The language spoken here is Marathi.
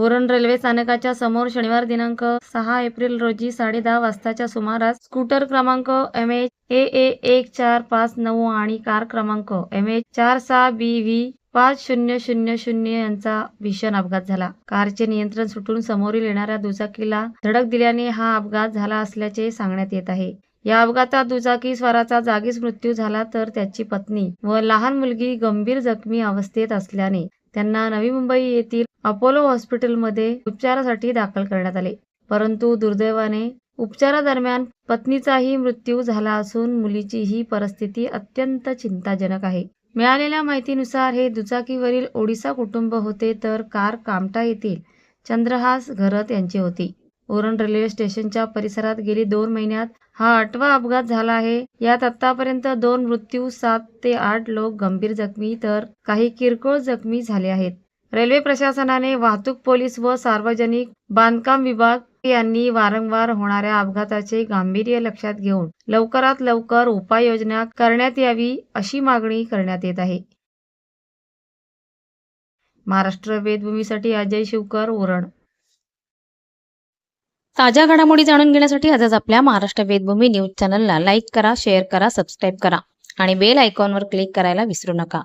उरण रेल्वे स्थानकाच्या समोर शनिवार दिनांक सहा एप्रिल रोजी साडे दहा वाजताच्या सुमारास स्कूटर क्रमांक एम एच ए ए एक चार पाच नऊ आणि कार क्रमांक एम एच चार सहा बी व्ही पाच शून्य शून्य शून्य यांचा भीषण अपघात झाला. कारचे नियंत्रण सुटून समोरील येणाऱ्या दुचाकीला धडक दिल्याने हा अपघात झाला असल्याचे सांगण्यात येत आहे. या अपघातात दुचाकी स्वाराचा जागीच मृत्यू झाला तर त्याची पत्नी व लहान मुलगी गंभीर जखमी अवस्थेत असल्याने त्यांना नवी मुंबई येथील अपोलो हॉस्पिटलमध्ये उपचारासाठी दाखल करण्यात आले. परंतु दुर्दैवाने उपचारादरम्यान पत्नीचाही मृत्यू झाला असून मुलीची ही परिस्थिती अत्यंत चिंताजनक आहे. मिळालेल्या माहितीनुसार हे दुचाकीवरील ओडिसा कुटुंब होते तर कार कामटा येथील चंद्रहास घरत यांची होती. ओरण रेल्वे स्टेशनच्या परिसरात गेली दोन महिन्यात हा आठवा अपघात झाला आहे. यात आतापर्यंत दोन मृत्यू सात ते आठ लोक गंभीर जखमी तर काही किरकोळ जखमी झाले आहेत. रेल्वे प्रशासनाने वाहतूक पोलीस व सार्वजनिक बांधकाम विभाग यांनी वारंवार होणाऱ्या अपघाताचे गांभीर्य लक्षात घेऊन लवकरात लवकर उपाययोजना करण्यात यावी अशी मागणी करण्यात येत आहे. महाराष्ट्र वेदभूमीसाठी अजय शिवकर उरण ताज्या घडामोडी जाणून घेण्यासाठी आजच आपल्या महाराष्ट्र वेदभूमी न्यूज चॅनलला लाईक करा शेअर करा सबस्क्राईब करा आणि बेल आयकॉनवर क्लिक करायला विसरू नका.